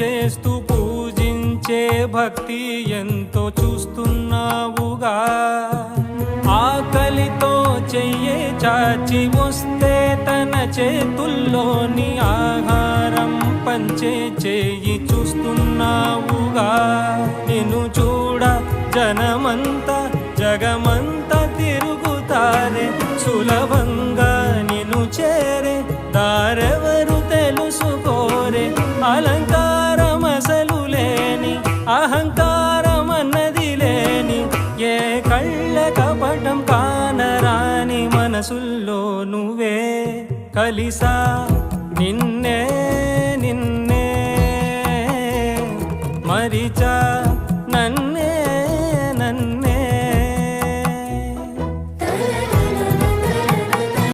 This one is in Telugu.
చేస్తూ పూజించే భక్తి ఎంతో చూస్తున్నావుగా. ఆకలితో చెయ్యే చాచి వస్తే తన చేతుల్లోని ఆహారం పంచే చేయి చూస్తున్నావుగా. నిన్ను చూడ జనమంతా జగమంతా తిరుగుతారే. సులభంగా నిన్ను చేరే దారెవరు తెలుసుకోరే. అలంకార అహంకారం అన్నది లేని ఏ కళ్ళ కపటం కానరాని మనసుల్లో నువ్వే కలిసా. నిన్నే నిన్నే మరిచా. నన్ను